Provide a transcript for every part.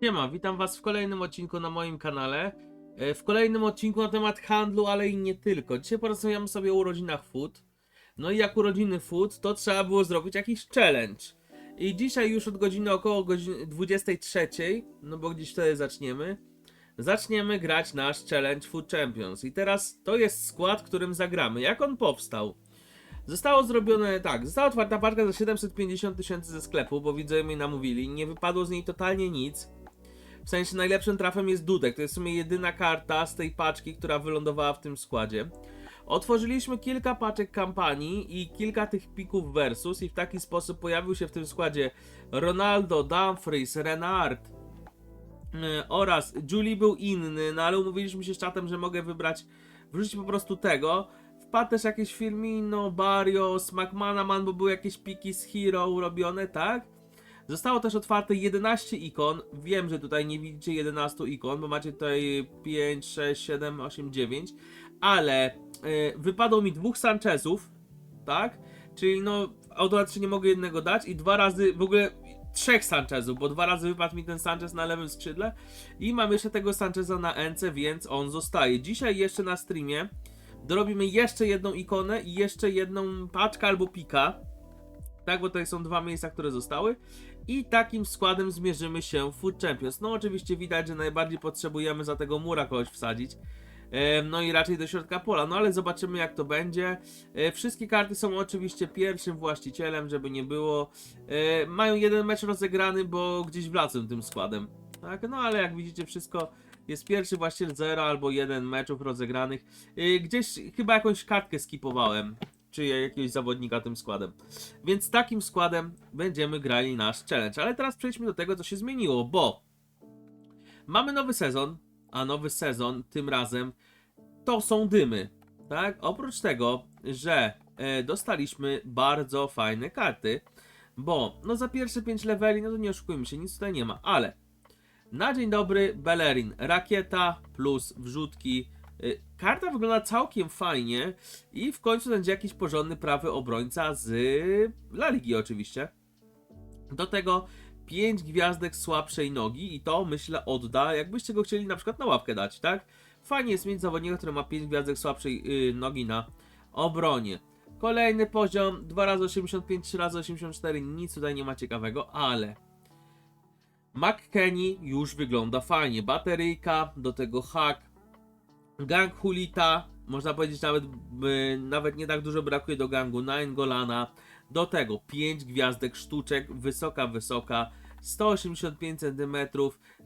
Siema, witam was w kolejnym odcinku na moim kanale. E, W kolejnym odcinku na temat handlu, ale i nie tylko. Dzisiaj porozmawiamy sobie o urodzinach food. No i jak urodziny food, to trzeba było zrobić jakiś challenge. I dzisiaj już od godziny około godziny 23, no bo gdzieś wtedy zaczniemy, zaczniemy grać nasz challenge Food Champions. I teraz to jest skład, którym zagramy. Jak on powstał? Zostało zrobione tak, została otwarta paczka za 750 tysięcy ze sklepu, bo widzowie mnie namówili, nie wypadło z niej totalnie nic. W sensie najlepszym trafem jest Dudek, to jest w sumie jedyna karta z tej paczki, która wylądowała w tym składzie. Otworzyliśmy kilka paczek kampanii i kilka tych pików versus i w taki sposób pojawił się w tym składzie Ronaldo, Dumfries, Renard yy, oraz Julie był inny, no ale umówiliśmy się z czatem, że mogę wybrać, wrzucić po prostu tego. Wpadł też jakieś Firmino, Barrios, McManaman, bo były jakieś piki z Hero robione, tak? Zostało też otwarte 11 ikon. Wiem, że tutaj nie widzicie 11 ikon, bo macie tutaj 5, 6, 7, 8, 9, ale yy, wypadło mi dwóch Sanchezów, tak? Czyli no automatycznie nie mogę jednego dać i dwa razy w ogóle trzech Sanchezów, bo dwa razy wypadł mi ten Sanchez na lewym skrzydle i mam jeszcze tego Sancheza na NC, więc on zostaje. Dzisiaj jeszcze na streamie dorobimy jeszcze jedną ikonę i jeszcze jedną paczkę albo pika. Tak, bo tutaj są dwa miejsca, które zostały. I takim składem zmierzymy się w Food Champions. No oczywiście widać, że najbardziej potrzebujemy za tego mura kogoś wsadzić. No i raczej do środka pola, no ale zobaczymy jak to będzie. E, Wszystkie karty są oczywiście pierwszym właścicielem, żeby nie było. E, Mają jeden mecz rozegrany, bo gdzieś wlazłem tym składem. Tak, no ale jak widzicie wszystko jest pierwszy właściciel 0 albo jeden meczów rozegranych. E, Gdzieś chyba jakąś kartkę skipowałem, czy jakiegoś zawodnika tym składem. Więc takim składem będziemy grali nasz challenge. Ale teraz przejdźmy do tego, co się zmieniło, bo mamy nowy sezon, a nowy sezon tym razem to są dymy. Tak? Oprócz tego, że e, dostaliśmy bardzo fajne karty, bo no za pierwsze 5 leveli, no to nie oszukujmy się, nic tutaj nie ma, ale na dzień dobry Bellerin, rakieta plus wrzutki. Karta wygląda całkiem fajnie i w końcu będzie jakiś porządny prawy obrońca z La Ligi oczywiście. Do tego 5 gwiazdek słabszej nogi i to myślę odda, jakbyście go chcieli na przykład na łapkę dać, tak? Fajnie jest mieć zawodnika, który ma 5 gwiazdek słabszej yy, nogi na obronie. Kolejny poziom 2 razy 85 3 razy 84 nic tutaj nie ma ciekawego, ale McKenny już wygląda fajnie. Bateryjka, do tego gang Hulita, można powiedzieć nawet, y, nawet nie tak dużo brakuje do gangu, Nine Golana, do tego 5 gwiazdek sztuczek, wysoka, wysoka, 185 cm,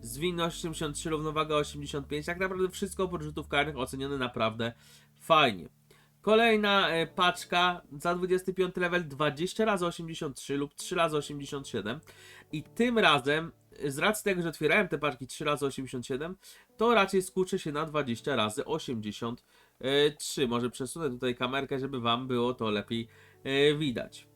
zwinność 83, równowaga 85, tak naprawdę wszystko oprócz rzutów karnych ocenione naprawdę fajnie. Kolejna e, paczka za 25 level 20 razy 83 lub 3 razy 87 i tym razem z racji tego, że otwierałem te paczki 3 razy 87 to raczej skuszę się na 20 razy 83 może przesunę tutaj kamerkę, żeby wam było to lepiej e, widać.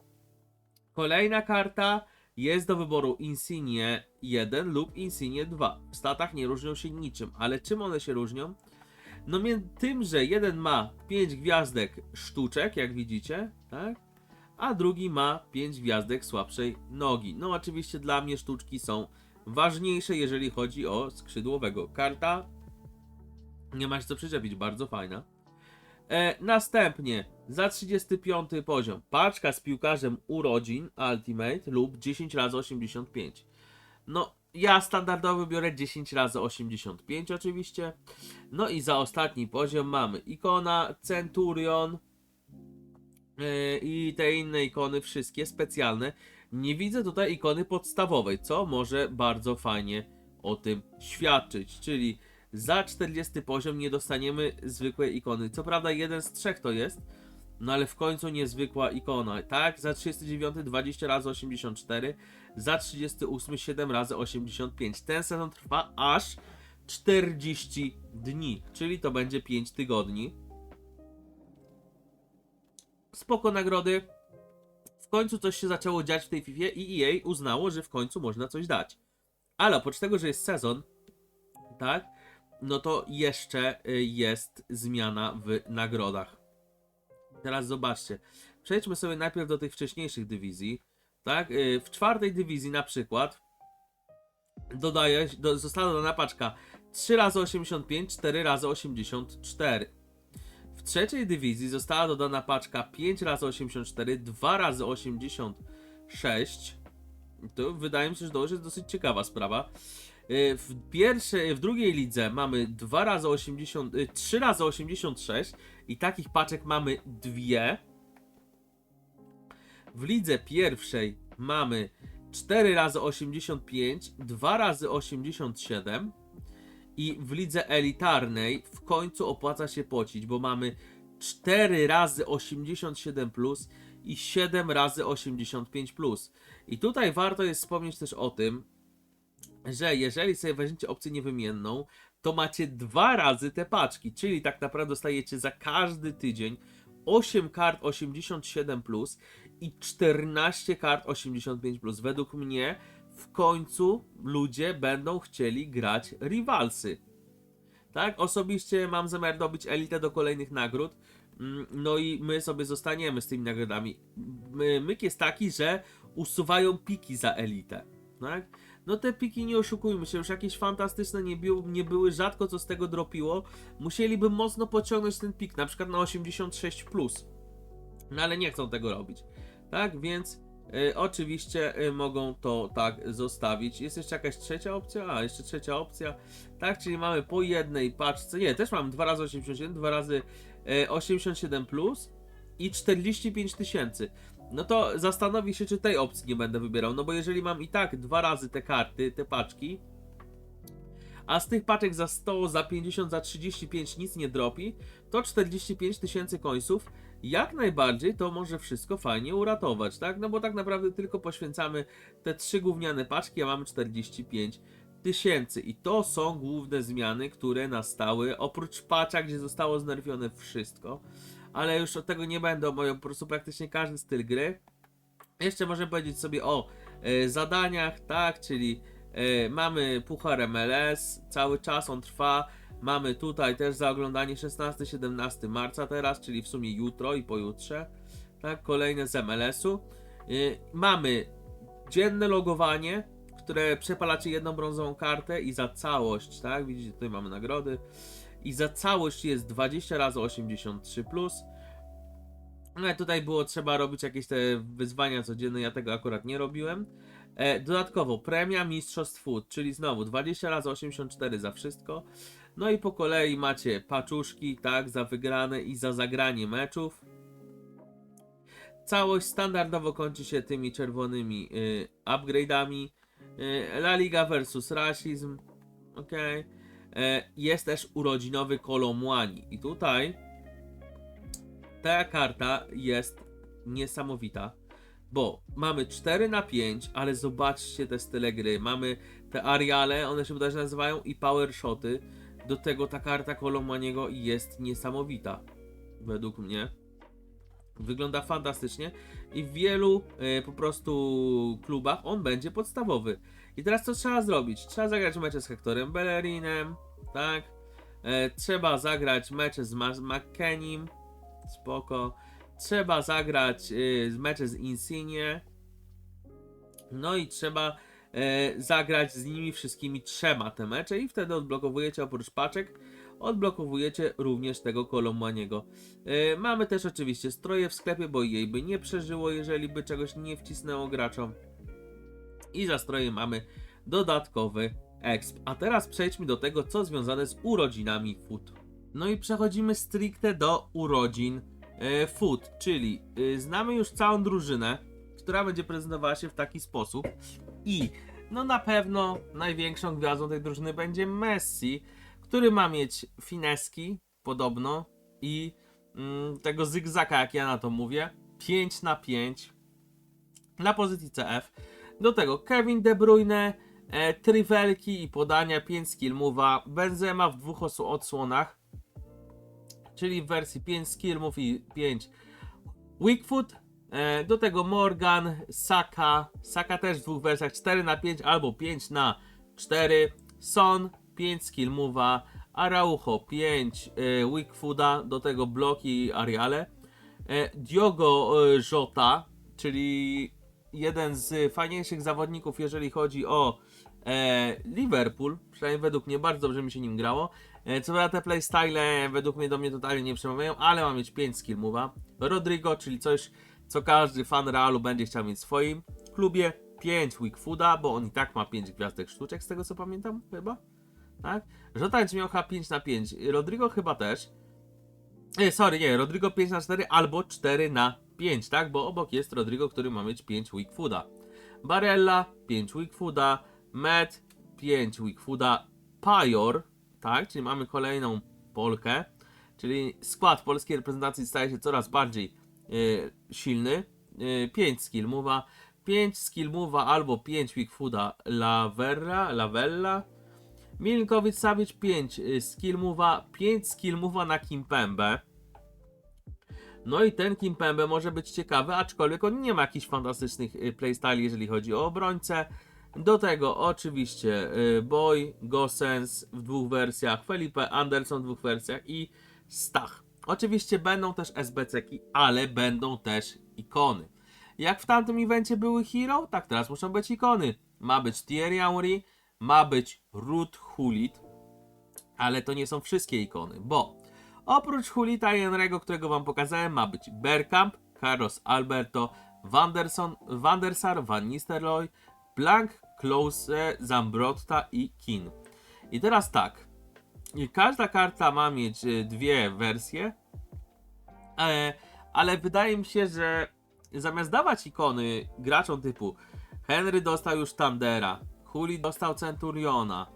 Kolejna karta jest do wyboru Insigne 1 lub Insigne 2. W statach nie różnią się niczym, ale czym one się różnią? No tym, że jeden ma 5 gwiazdek sztuczek, jak widzicie, tak? A drugi ma 5 gwiazdek słabszej nogi. No oczywiście dla mnie sztuczki są ważniejsze, jeżeli chodzi o skrzydłowego. Karta nie ma się co przyczepić, bardzo fajna. E, następnie za 35 poziom paczka z piłkarzem urodzin Ultimate lub 10 razy 85. No, ja standardowo biorę 10 razy 85 oczywiście. No i za ostatni poziom mamy ikona Centurion yy, i te inne ikony, wszystkie specjalne. Nie widzę tutaj ikony podstawowej, co może bardzo fajnie o tym świadczyć. Czyli za 40 poziom nie dostaniemy zwykłej ikony. Co prawda jeden z trzech to jest, no ale w końcu niezwykła ikona. Tak, za 39 20 razy 84, za 38 7 razy 85. Ten sezon trwa aż 40 dni, czyli to będzie 5 tygodni. Spoko nagrody. W końcu coś się zaczęło dziać w tej FIFA i EA uznało, że w końcu można coś dać. Ale oprócz tego, że jest sezon, tak, no to jeszcze y, jest zmiana w nagrodach. Teraz zobaczcie. Przejdźmy sobie najpierw do tych wcześniejszych dywizji. Tak, y, w czwartej dywizji na przykład dodaje, do, została dodana paczka 3 razy 85, 4 razy 84. Trzeciej dywizji została dodana paczka 5 razy 84, 2 razy 86. To wydaje mi się, że to już jest dosyć ciekawa sprawa. Y, W pierwszej, w drugiej lidze mamy 2 razy 80, y, 3 razy 86 i takich paczek mamy dwie. W lidze pierwszej mamy 4 razy 85, 2 razy 87 i w lidze elitarnej w końcu opłaca się płacić, bo mamy 4 razy 87 plus i 7 razy 85 plus. I tutaj warto jest wspomnieć też o tym, że jeżeli sobie weźmiecie opcję niewymienną, to macie dwa razy te paczki, czyli tak naprawdę dostajecie za każdy tydzień 8 kart 87 plus i 14 kart 85 plus. Według mnie w końcu ludzie będą chcieli grać rivalsy. Tak, osobiście mam zamiar dobyć elitę do kolejnych nagród. Mm, No i my sobie zostaniemy z tymi nagrodami. My- Myk jest taki, że usuwają piki za elitę. Tak? No te piki nie oszukujmy się, już jakieś fantastyczne nie, bił, nie były, rzadko co z tego dropiło. Musieliby mocno pociągnąć ten pik, na przykład na 86+. Plus. No ale nie chcą tego robić. Tak, więc oczywiście y, mogą to tak zostawić. Jest jeszcze jakaś trzecia opcja? A, jeszcze trzecia opcja. Tak, czyli mamy po jednej paczce. Nie, też mam 2 razy 87, 2 razy y, 87 plus i 45 tysięcy. No to zastanowię się, czy tej opcji nie będę wybierał. No bo jeżeli mam i tak dwa razy te karty, te paczki, a z tych paczek za 100, za 50, za 35 nic nie dropi, to 45 tysięcy końców jak najbardziej to może wszystko fajnie uratować, tak? No bo tak naprawdę tylko poświęcamy te trzy gówniane paczki, a mamy 45 tysięcy. I to są główne zmiany, które nastały, oprócz patcha, gdzie zostało znerwione wszystko. Ale już od tego nie będę omawiał po prostu praktycznie każdy styl gry. Jeszcze możemy powiedzieć sobie o e, zadaniach, tak? Czyli e, mamy Puchar MLS, cały czas on trwa. Mamy tutaj też za oglądanie 16-17 marca teraz, czyli w sumie jutro i pojutrze. Tak, kolejne z MLS-u. Yy, mamy dzienne logowanie, które przepalacie jedną brązową kartę i za całość, tak? Widzicie, tutaj mamy nagrody. I za całość jest 20 razy 83 plus. No tutaj było trzeba robić jakieś te wyzwania codzienne, ja tego akurat nie robiłem. E, dodatkowo premia Mistrzostw Food, czyli znowu 20 razy 84 za wszystko. No i po kolei macie paczuszki, tak, za wygrane i za zagranie meczów. Całość standardowo kończy się tymi czerwonymi y, upgrade'ami. Y, La Liga versus Rasizm. Ok. Jest też urodzinowy Kolomłani. I tutaj ta karta jest niesamowita. Bo mamy 4 na 5, ale zobaczcie te style gry. Mamy te Ariale, one się bodajże nazywają, i Power Shoty. Do tego ta karta Kolomaniego jest niesamowita. Według mnie. Wygląda fantastycznie i w wielu e, po prostu klubach on będzie podstawowy. I teraz co trzeba zrobić? Trzeba zagrać mecze z Hectorem Bellerinem, tak? E, trzeba zagrać mecze z Ma- McKennim, spoko. Trzeba zagrać e, mecze z Insigne. No i trzeba zagrać z nimi wszystkimi trzema te mecze i wtedy odblokowujecie oprócz paczek, odblokowujecie również tego Kolomaniego. E, mamy też oczywiście stroje w sklepie, bo jej by nie przeżyło, jeżeli by czegoś nie wcisnęło graczom. I za stroje mamy dodatkowy exp. A teraz przejdźmy do tego, co związane z urodzinami Food. No i przechodzimy stricte do urodzin e, Food, czyli e, znamy już całą drużynę, która będzie prezentowała się w taki sposób. I no na pewno największą gwiazdą tej drużyny będzie Messi, który ma mieć fineski podobno i mm, tego zygzaka, jak ja na to mówię, 5 na 5 na pozycji CF. Do tego Kevin De Bruyne, e, trivelki i podania, 5 skill move'a, Benzema w dwóch odsłonach, czyli w wersji 5 skill move i 5 weak foot. E, do tego Morgan, Saka, Saka też w dwóch wersjach 4 na 5 albo 5 na 4, Son 5 skill move'a, Araujo 5 e, weak fooda, do tego bloki i Ariale. E, Diogo e, Jota, czyli jeden z fajniejszych zawodników, jeżeli chodzi o E, Liverpool, przynajmniej według mnie, bardzo dobrze mi się nim grało. E, co prawda te playstyle według mnie do mnie totalnie nie przemawiają, ale mam mieć 5 skill move'a. Rodrigo, czyli coś, co każdy fan Realu będzie chciał mieć w swoim klubie. 5 weak fooda, bo on i tak ma 5 gwiazdek sztuczek, z tego co pamiętam, chyba. Tak? Żota chyba 5 na 5. Rodrigo chyba też. Nie, sorry, nie, Rodrigo 5 na 4 albo 4 na 5, tak? Bo obok jest Rodrigo, który ma mieć 5 weak fooda. Barella 5 weak fooda, Matt 5 weak fooda, Pajor, tak? Czyli mamy kolejną Polkę, czyli skład polskiej reprezentacji staje się coraz bardziej silny. E, 5 skill move'a, 5 skill move'a albo 5 weak fooda Lavera, Lavella, Milinkovic Savic 5 y, skill move'a, 5 skill move'a na Kimpembe. No i ten Kimpembe może być ciekawy, aczkolwiek on nie ma jakichś fantastycznych y, playstyli, jeżeli chodzi o obrońcę. Do tego oczywiście y, Boy, Gosens w dwóch wersjach, Felipe Anderson w dwóch wersjach i Stach. Oczywiście będą też SBC-ki, ale będą też ikony. Jak w tamtym evencie były hero, tak teraz muszą być ikony. Ma być Thierry Henry, ma być Ruth Hulit, ale to nie są wszystkie ikony, bo oprócz Hulita i Henry'ego, którego wam pokazałem, ma być Bergkamp, Carlos Alberto, Wanderson, Van der Sar, Van Nistelrooy, Blank, Klose, Zambrotta i Kin. I teraz tak, każda karta ma mieć y, dwie wersje, e, ale wydaje mi się, że zamiast dawać ikony graczom typu Henry dostał już Tandera, Huli dostał Centuriona,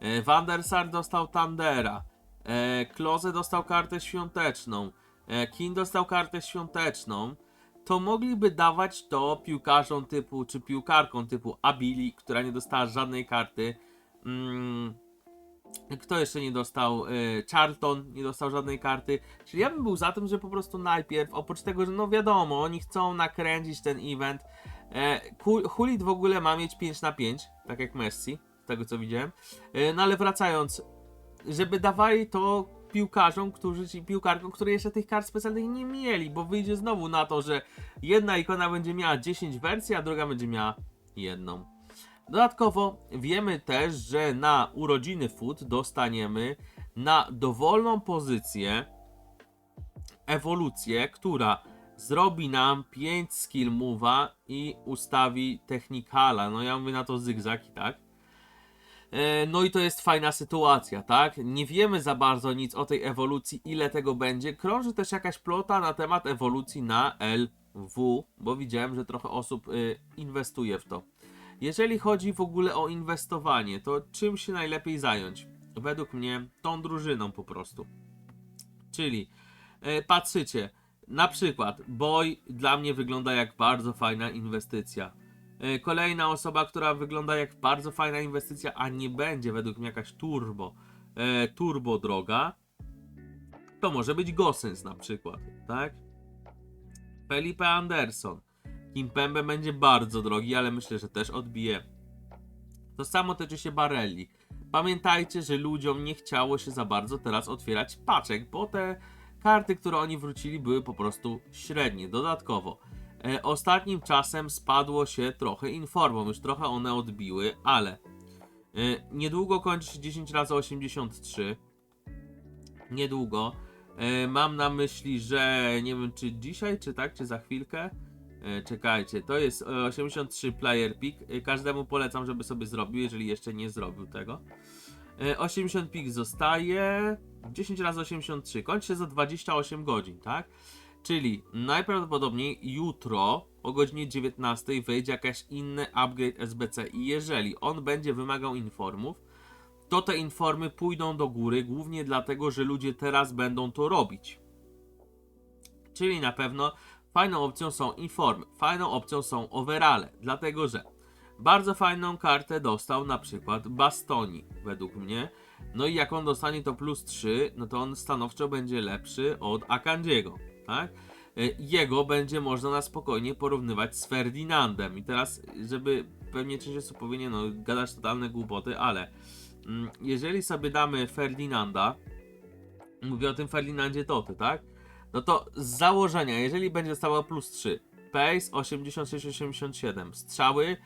e, Van der Sar dostał Tandera, e, Klose dostał kartę świąteczną, e, Kin dostał kartę świąteczną, to mogliby dawać to piłkarzom typu, czy piłkarkom typu Abili, która nie dostała żadnej karty. Mm, kto jeszcze nie dostał? E, Charlton nie dostał żadnej karty. Czyli ja bym był za tym, że po prostu najpierw, oprócz tego, że no wiadomo, oni chcą nakręcić ten event. E, Hu- Hulit w ogóle ma mieć 5 na 5, tak jak Messi, z tego co widziałem. E, no ale wracając, żeby dawali to piłkarzom, którzy, ci piłkarkom, które jeszcze tych kart specjalnych nie mieli, bo wyjdzie znowu na to, że jedna ikona będzie miała 10 wersji, a druga będzie miała jedną. Dodatkowo wiemy też, że na urodziny food dostaniemy na dowolną pozycję ewolucję, która zrobi nam 5 skill move'a i ustawi technikala. No ja mówię na to zygzak i tak. E, No i to jest fajna sytuacja, tak? Nie wiemy za bardzo nic o tej ewolucji, ile tego będzie. Krąży też jakaś plota na temat ewolucji na LW, bo widziałem, że trochę osób y, inwestuje w to. Jeżeli chodzi w ogóle o inwestowanie, to czym się najlepiej zająć? Według mnie tą drużyną po prostu. Czyli e, patrzycie, na przykład Boy dla mnie wygląda jak bardzo fajna inwestycja. E, Kolejna osoba, która wygląda jak bardzo fajna inwestycja, a nie będzie według mnie jakaś turbo, e, turbo droga, to może być Gosens na przykład, tak? Felipe Anderson. Kimpembe będzie bardzo drogi, ale myślę, że też odbije. To samo tyczy się Barelli. Pamiętajcie, że ludziom nie chciało się za bardzo teraz otwierać paczek, bo te karty, które oni wrócili, były po prostu średnie. Dodatkowo, e, ostatnim czasem spadło się trochę informom, już trochę one odbiły, ale e, niedługo kończy się 10 razy 83. Niedługo. E, mam na myśli, że nie wiem czy dzisiaj, czy tak, czy za chwilkę. E, czekajcie, to jest e, 83 player pick. E, każdemu polecam, żeby sobie zrobił, jeżeli jeszcze nie zrobił tego. E, 80 pick zostaje. 10 razy 83. Kończy się za 28 godzin, tak? Czyli najprawdopodobniej jutro o godzinie 19 wejdzie jakaś inny upgrade SBC i jeżeli on będzie wymagał informów, to te informy pójdą do góry, głównie dlatego, że ludzie teraz będą to robić. Czyli na pewno fajną opcją są informy, fajną opcją są overale, dlatego że bardzo fajną kartę dostał na przykład Bastoni, według mnie. No i jak on dostanie to plus 3, no to on stanowczo będzie lepszy od Akandziego, tak? Y, Jego będzie można na spokojnie porównywać z Ferdinandem. I teraz, żeby pewnie część osób powie, no, gadasz totalne głupoty, ale mm, jeżeli sobie damy Ferdinanda, mówię o tym Ferdinandzie Toty, tak? No to z założenia, jeżeli będzie dostała plus 3, pace 86-87, strzały.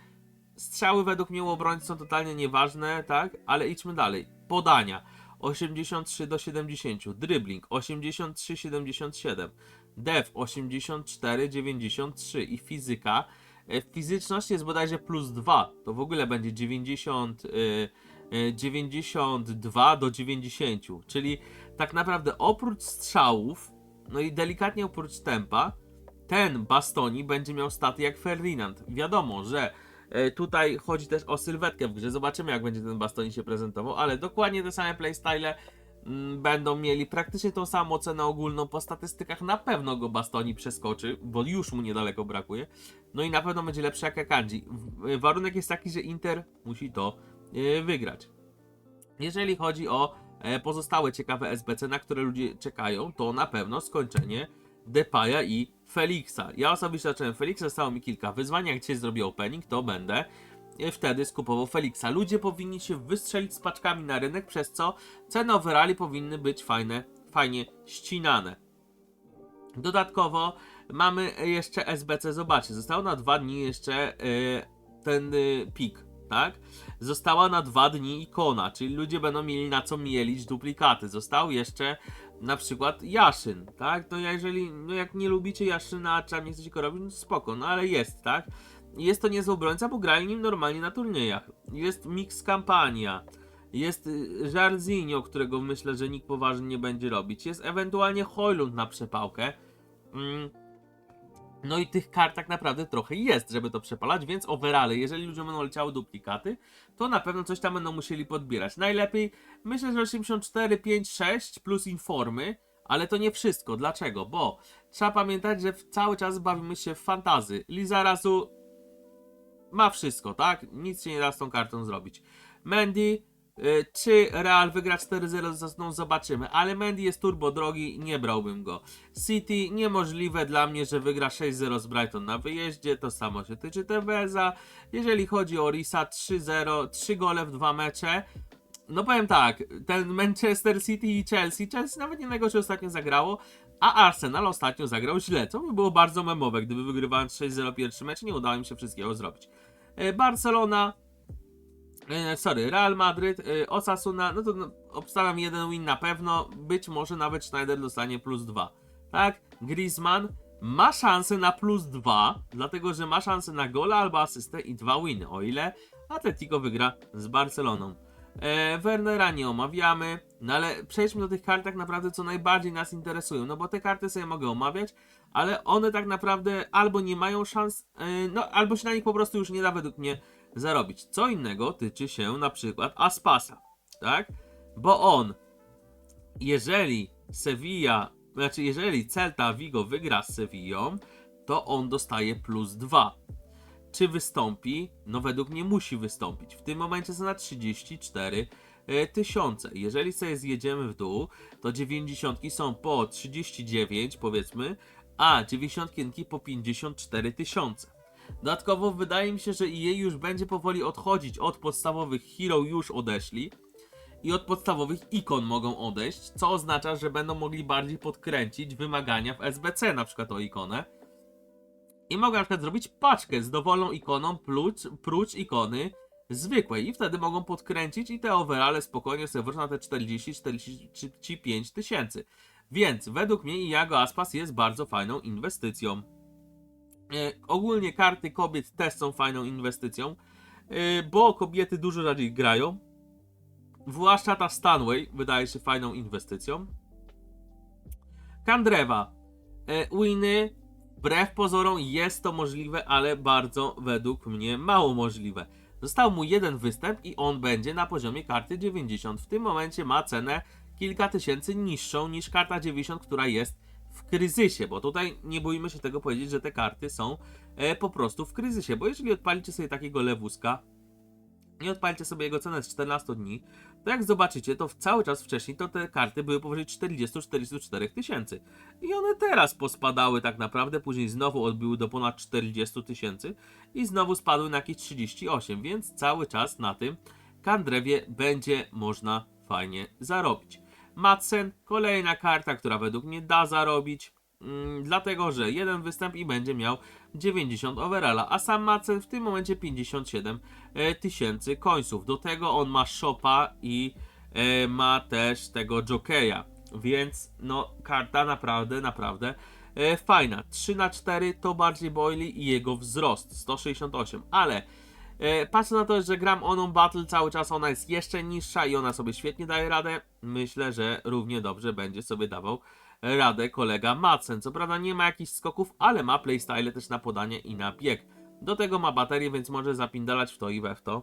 Strzały według mnie u obrońcy są totalnie nieważne, tak? Ale idźmy dalej. Podania. 83 do 70, dribbling. 83 77, def. 84 93 i fizyka. e, Fizyczność jest bodajże plus 2, to w ogóle będzie 90, y, y, 92 do 90, czyli tak naprawdę oprócz strzałów, no i delikatnie oprócz tempa, ten Bastoni będzie miał staty jak Ferdinand. Wiadomo, że e, tutaj chodzi też o sylwetkę w grze. Zobaczymy, jak będzie ten Bastoni się prezentował, ale dokładnie te same playstyle mm, będą mieli praktycznie tą samą ocenę ogólną. Po statystykach na pewno go Bastoni przeskoczy, bo już mu niedaleko brakuje. No i na pewno będzie lepszy jak Akanji. W- Warunek jest taki, że Inter musi to e, wygrać. Jeżeli chodzi o e, pozostałe ciekawe SBC, na które ludzie czekają, to na pewno skończenie Depaya i Felixa. Ja osobiście zacząłem Felixa, zostało mi kilka wyzwań. Jak dzisiaj zrobię opening, to będę e, wtedy skupował Felixa. Ludzie powinni się wystrzelić z paczkami na rynek, przez co ceny overali powinny być fajne, fajnie ścinane. Dodatkowo mamy jeszcze SBC, zobaczcie, zostało na dwa dni jeszcze e, ten e, pik, tak? Została na dwa dni ikona, czyli ludzie będą mieli na co mielić duplikaty. Został jeszcze na przykład Jaszyn, tak? No jeżeli, no jak nie lubicie Jaszyna, tam nie chcecie go robić, no spoko, no ale jest, tak? Jest to niezły obrońca, bo grali nim normalnie na turniejach. Jest Mix Kampania. Jest y, Jarzinho, którego myślę, że nikt poważnie nie będzie robić. Jest ewentualnie Hojlund na przepałkę. Mm. No i tych kart tak naprawdę trochę jest, żeby to przepalać, więc overale, jeżeli ludziom będą leciały duplikaty, to na pewno coś tam będą musieli podbierać. Najlepiej, myślę, że 84, 5, 6 plus informy, ale to nie wszystko. Dlaczego? Bo trzeba pamiętać, że cały czas bawimy się w fantazy. Lizarazu ma wszystko, tak? Nic się nie da z tą kartą zrobić. Mandy, czy Real wygra 4-0 z Aston zobaczymy, ale Mandy jest turbo drogi, nie brałbym go. City niemożliwe dla mnie, że wygra 6-0 z Brighton na wyjeździe, to samo się tyczy Teveza. Jeżeli chodzi o Risa 3-0, 3 gole w dwa mecze. No powiem tak, ten Manchester City i Chelsea, Chelsea nawet nie najgorzej ostatnio zagrało, a Arsenal ostatnio zagrał źle, co by było bardzo memowe, gdyby wygrywając 6-0 pierwszy mecz, nie udało im się wszystkiego zrobić. E, Barcelona, e, sorry, Real Madryt, e, Osasuna, no to no, obstawiam jeden win na pewno, być może nawet Schneider dostanie plus 2. Tak, Griezmann ma szansę na plus 2, dlatego że ma szansę na gola albo asystę i dwa winy, o ile Atletico wygra z Barceloną. E, Wernera nie omawiamy, no ale przejdźmy do tych kart tak naprawdę, co najbardziej nas interesują, no bo te karty sobie mogę omawiać, ale one tak naprawdę albo nie mają szans, e, no albo się na nich po prostu już nie da według mnie zarobić. Co innego tyczy się na przykład Aspasa, tak? Bo on, jeżeli Sevilla, znaczy jeżeli Celta Vigo wygra z Sevillą, to on dostaje plus 2 czy wystąpi? No według mnie musi wystąpić. W tym momencie są na 34 e, tysiące. Jeżeli sobie zjedziemy w dół, to 90 są po 39 powiedzmy, a 91 po 54 tysiące. Dodatkowo wydaje mi się, że EA już będzie powoli odchodzić od podstawowych hero już odeszli i od podstawowych ikon mogą odejść, co oznacza, że będą mogli bardziej podkręcić wymagania w SBC, na przykład o ikonę. I mogą na przykład zrobić paczkę z dowolną ikoną prócz, prócz ikony zwykłej i wtedy mogą podkręcić i te overale spokojnie sobie wrócą na te 40-45 tysięcy. Więc według mnie Iago Aspas jest bardzo fajną inwestycją. E, ogólnie karty kobiet też są fajną inwestycją, e, bo kobiety dużo rzadziej grają. Zwłaszcza ta Stanway wydaje się fajną inwestycją. Kandrewa. E, winy Wbrew pozorom jest to możliwe, ale bardzo według mnie mało możliwe. Został mu jeden występ i on będzie na poziomie karty 90. W tym momencie ma cenę kilka tysięcy niższą niż karta 90, która jest w kryzysie, bo tutaj nie boimy się tego powiedzieć, że te karty są e, po prostu w kryzysie, bo jeżeli odpalicie sobie takiego lewuska i odpalicie sobie jego cenę z 14 dni, to jak zobaczycie, to cały czas wcześniej to te karty były powyżej 40-44 tysięcy. I one teraz pospadały tak naprawdę, później znowu odbiły do ponad 40 tysięcy i znowu spadły na jakieś 38, więc cały czas na tym Kandrewie będzie można fajnie zarobić. Madsen, kolejna karta, która według mnie da zarobić. Mm, dlatego, że jeden występ i będzie miał 90 overalla, a sam Macen w tym momencie 57 e, tysięcy końców. Do tego on ma shopa i e, ma też tego jokeja, więc no karta naprawdę, naprawdę e, fajna. 3 na 4 to bardziej Boily i jego wzrost 168, ale patrzę na to, że gram Oną Battle cały czas, ona jest jeszcze niższa i ona sobie świetnie daje radę. Myślę, że równie dobrze będzie sobie dawał radę kolega Madsen. Co prawda nie ma jakichś skoków, ale ma playstyle też na podanie i na bieg. Do tego ma baterię, więc może zapindalać w to i we w to.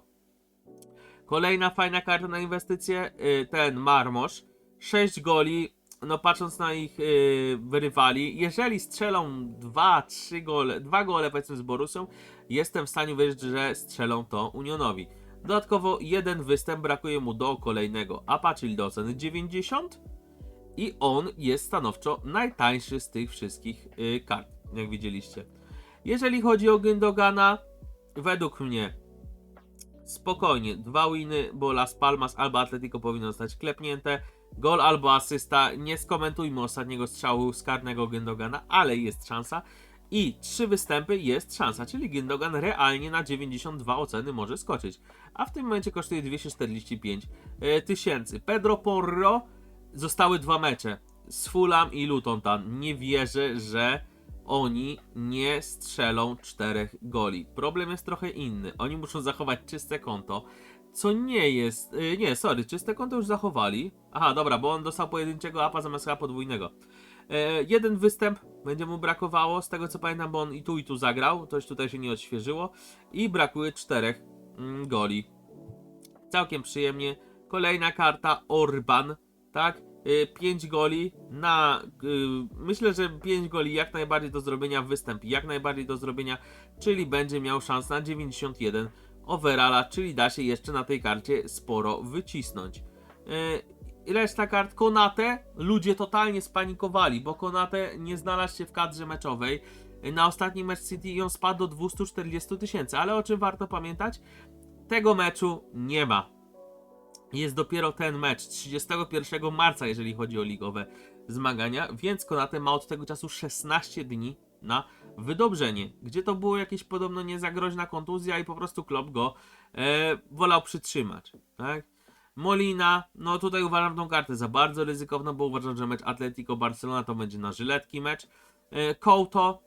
Kolejna fajna karta na inwestycje, y, ten Marmosz. 6 goli, no patrząc na ich y, rywali, jeżeli strzelą 2-3 gole, 2 gole powiedzmy z Borusią, jestem w stanie wierzyć, że strzelą to Unionowi. Dodatkowo jeden występ brakuje mu do kolejnego APA, czyli do oceny 90 i on jest stanowczo najtańszy z tych wszystkich y, kart, jak widzieliście. Jeżeli chodzi o Gyndogana, według mnie spokojnie, dwa winy, bo Las Palmas albo Atletico powinno zostać klepnięte. Gol albo asysta, nie skomentujmy ostatniego strzału z karnego ale jest szansa. I trzy występy jest szansa, czyli Gündogan realnie na 92 oceny może skoczyć. A w tym momencie kosztuje 245 e, tysięcy. Pedro Porro zostały dwa mecze z Fulham i Luton Town. Nie wierzę, że oni nie strzelą czterech goli. Problem jest trochę inny. Oni muszą zachować czyste konto, co nie jest. Yy, nie, sorry, czyste konto już zachowali. Aha, dobra, bo on dostał pojedynczego apa zamiast chyba podwójnego. E, jeden występ będzie mu brakowało, z tego co pamiętam, bo on i tu i tu zagrał, coś tutaj się nie odświeżyło i brakuje czterech mm, goli. Całkiem przyjemnie. Kolejna karta Orban, tak? 5 goli na. y, Myślę, że 5 goli jak najbardziej do zrobienia, występ jak najbardziej do zrobienia, czyli będzie miał szansę na 91 overalla, czyli da się jeszcze na tej karcie sporo wycisnąć. Y, Reszta kart Konate, ludzie totalnie spanikowali, bo Konate nie znalazł się w kadrze meczowej. Na ostatni mecz City i on spadł do 240 tysięcy, ale o czym warto pamiętać? Tego meczu nie ma jest dopiero ten mecz 31 marca, jeżeli chodzi o ligowe zmagania, więc Konate ma od tego czasu 16 dni na wydobrzenie, gdzie to było jakieś podobno niezagroźna kontuzja i po prostu Klopp go e, wolał przytrzymać, tak? Molina, no tutaj uważam tą kartę za bardzo ryzykowną, bo uważam, że mecz Atletico Barcelona to będzie na żyletki mecz. E, Couto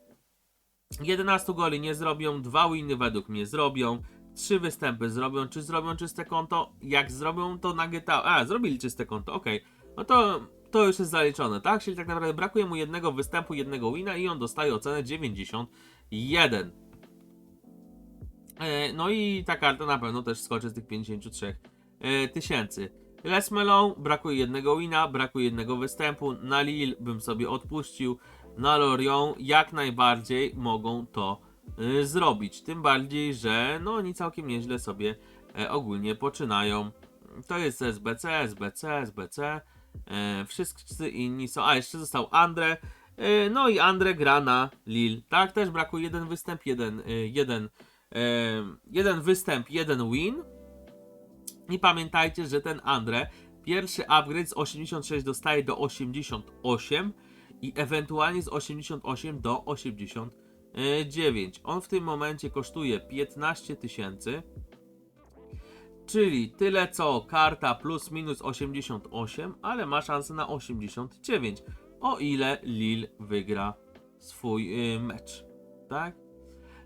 11 goli nie zrobią, dwa winy według mnie zrobią trzy występy zrobią. Czy zrobią czyste konto? Jak zrobią to na GTA. A, zrobili czyste konto, okej. No to, to już jest zaliczone, tak? Czyli tak naprawdę brakuje mu jednego występu, jednego wina i on dostaje ocenę 91. E, no i ta karta na pewno też skoczy z tych 53 e, tysięcy. Les Melon, brakuje jednego wina, brakuje jednego występu. Na Lille bym sobie odpuścił. Na Lorient jak najbardziej mogą to y, zrobić. Tym bardziej, że no oni całkiem nieźle sobie e, ogólnie poczynają. To jest SBC, SBC, SBC. E, wszyscy inni są. A jeszcze został Andre. E, no i Andre gra na Lille. Tak, też brakuje jeden występ, jeden, e, jeden, e, jeden występ, jeden win. I pamiętajcie, że ten Andre pierwszy upgrade z 86 dostaje do 88 i ewentualnie z 88 do 89. On w tym momencie kosztuje 15 tysięcy, czyli tyle co karta plus minus 88, ale ma szansę na 89, o ile Lille wygra swój y, mecz. Tak?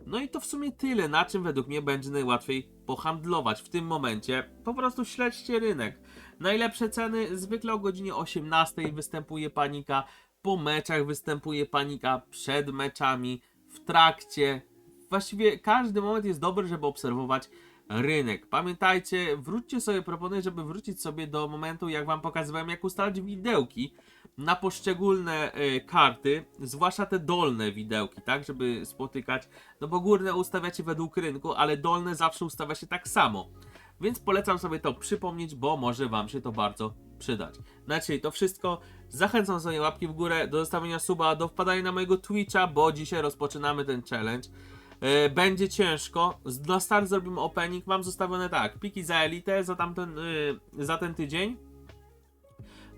No i to w sumie tyle, na czym według mnie będzie najłatwiej pohandlować w tym momencie. Po prostu śledźcie rynek. Najlepsze ceny zwykle o godzinie 18 występuje panika, po meczach występuje panika, przed meczami, w trakcie. Właściwie każdy moment jest dobry, żeby obserwować rynek. Pamiętajcie, wróćcie sobie, proponuję, żeby wrócić sobie do momentu, jak wam pokazywałem, jak ustalać widełki na poszczególne e, karty, zwłaszcza te dolne widełki, tak, żeby spotykać, no bo górne ustawiacie według rynku, ale dolne zawsze ustawia się tak samo. Więc polecam sobie to przypomnieć, bo może wam się to bardzo przydać. Znaczy, to wszystko. Zachęcam sobie łapki w górę, do zostawienia suba, do wpadania na mojego Twitcha, bo dzisiaj rozpoczynamy ten challenge. E, Będzie ciężko. Na start zrobimy opening. Mam zostawione tak, piki za elitę za tamten, y, za ten tydzień.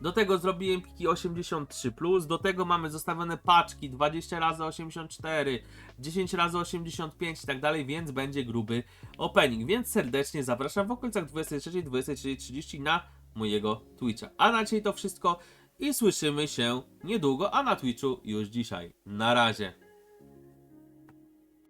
Do tego zrobiłem piki 83+, do tego mamy zostawione paczki 20 razy 84, 10 razy 85 i tak dalej, więc będzie gruby opening. Więc serdecznie zapraszam w okolicach 23, 23.30 na mojego Twitcha. A na dzisiaj to wszystko i słyszymy się niedługo, a na Twitchu już dzisiaj. Na razie.